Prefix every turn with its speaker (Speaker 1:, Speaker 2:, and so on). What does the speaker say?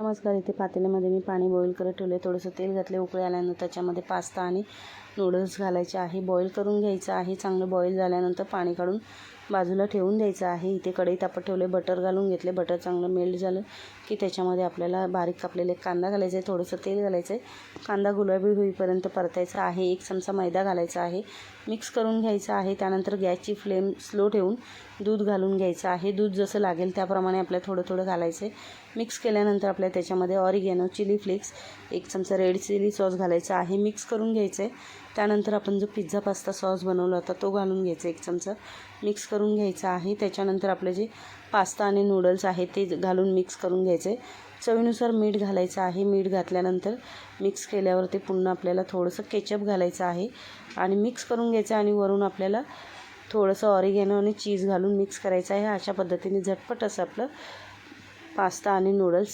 Speaker 1: नमस्कार इथे पातेल्यामध्ये मी पाणी बॉईल करत ठेवले थोडंसं तेल घातले उकळी आल्यानंतर त्याच्यामध्ये पास्ता आणि नूडल्स घालायचे आहे. बॉईल करून घ्यायचं आहे. चांगलं बॉईल झाल्यानंतर पाणी काढून बाजूला ठेवून द्यायचं आहे. इथे कढई तापत ठेवले बटर घालून घेतले बटर चांगलं मेल्ट झालं की त्याच्यामध्ये आपल्याला बारीक कापलेले कांदा घालायचा आहे. थोडंसं तेल घालायचं आहे. कांदा गुलाबी होईपर्यंत परतायचा आहे. एक चमचा मैदा घालायचा आहे. मिक्स करून घ्यायचं आहे. त्यानंतर गॅसची फ्लेम स्लो ठेवून दूध घालून घ्यायचं आहे. दूध जसं लागेल त्याप्रमाणे आपल्याला थोडं थोडं घालायचं आहे मिक्स केल्यानंतर आपल्या आहे त्याच्यामध्ये ऑरिगॅनो चिली फ्लेक्स एक चमचा रेड चिली सॉस घालायचा आहे मिक्स करून घ्यायचं आहे त्यानंतर आपण जो पिझ्झा पास्ता सॉस बनवला होता तो घालून घ्यायचा एक चमचा. मिक्स करून घ्यायचा आहे. त्याच्यानंतर आपले जे पास्ता आणि नूडल्स आहे ते घालून मिक्स करून घ्यायचे चवीनुसार मीठ घालायचं आहे. मीठ घातल्यानंतर मिक्स केल्यावर ते पुन्हा आपल्याला थोडंसं केचप घालायचं आहे. आणि मिक्स करून घ्यायचं आणि वरून आपल्याला थोडंसं ऑरिगॅनो आणि चीज घालून मिक्स करायचं आहे. अशा पद्धतीने झटपट असं आपलं पास्ता आणि नूडल्स